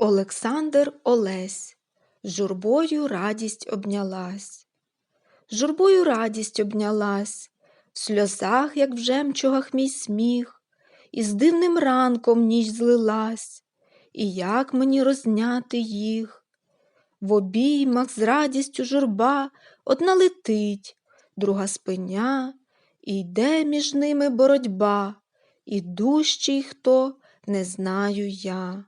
Олександр Олесь журбою радість обнялась. Журбою радість обнялась, в сльозах, як в жемчугах мій сміх, і з дивним ранком ніч злилась, і як мені розняти їх? В обіймах з радістю журба одна летить, друга спиня, і йде між ними боротьба, і дужчий хто, не знаю я.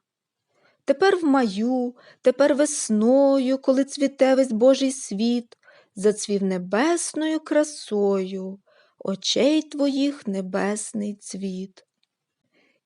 Тепер в маю, тепер весною, коли цвіте весь Божий світ, зацвів небесною красою, очей твоїх небесний цвіт.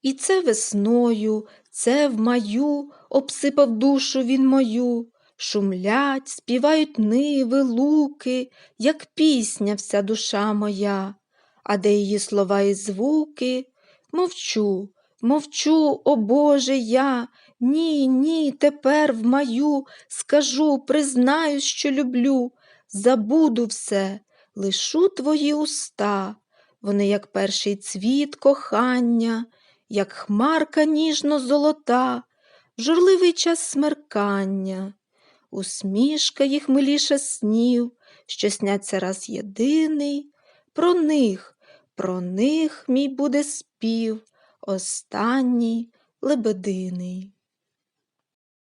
І це весною, це в маю обсипав душу він мою, шумлять, співають ниви, луки, як пісня вся душа моя, а де її слова і звуки, мовчу, мовчу, о Боже, я, ні, ні, тепер в маю скажу, признаю, що люблю, забуду все, лишу твої уста, вони, як перший цвіт кохання, як хмарка ніжно золота, в журливий час смеркання, усмішка їх миліше снів, що сняться раз єдиний, про них, про них мій буде спів, останній лебединий.